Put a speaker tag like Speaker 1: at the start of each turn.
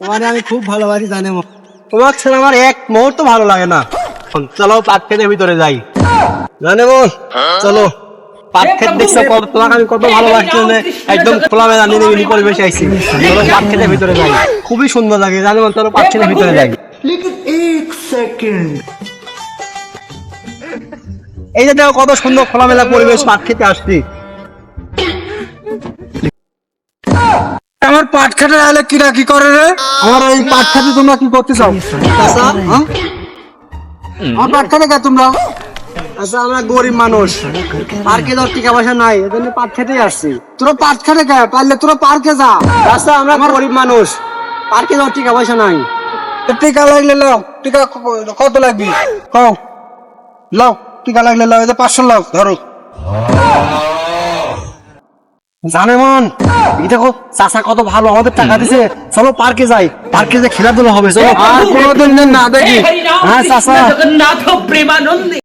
Speaker 1: তোমারে আমি খুব ভালোবাসি জানে তোমার ছেলে আমার এক মুহূর্ত ভালো লাগে না। চলো পাট খেতে ভিতরে যাই। জানে চলো। দেখছ কত তোমাকে আমি কত ভালোবাসি একদম খোলা মেলা পরিবেশে আইছি। চলো ভিতরে যাই। খুবই সুন্দর লাগে জানে মন চলো পাট ভিতরে যাই। এই যে দেখো কত সুন্দর খোলামেলা পরিবেশ পাট খেতে আসছি।
Speaker 2: আমার পাট খেতে আলে কিরা কি করে রে?
Speaker 1: আমার এই পাট তোমরা কি করতে চাও? চাচা হ্যাঁ?
Speaker 2: আমার পাট খেতে কে তোমরা?
Speaker 1: আচ্ছা আমরা গরিব মানুষ। পার্কে যাওয়ার টাকা পয়সা নাই এজন্য পাট খেতেই আসছি।
Speaker 2: তোরা পাট খেতে কে? পারলে তোরা পার্কে যা।
Speaker 1: আচ্ছা আমরা গরিব মানুষ। পার্কে যাওয়ার টাকা পয়সা নাই।
Speaker 2: টিকা লাগলে লাও টিকা ক- কত লাগবে? কও। লাও টিকা লাগলে লাও এই যে পাঁচশো লাও ধরো।
Speaker 1: জানেমন এই দেখো চাষা কত ভালো আমাদের টাকা দিছে। চলো পার্কে যাই। পার্কে যে খেলাধুলা হবে চলো।
Speaker 2: আর কোনোদিন না দেখি।
Speaker 1: হ্যাঁ
Speaker 3: চাষা প্রেমানন্দে।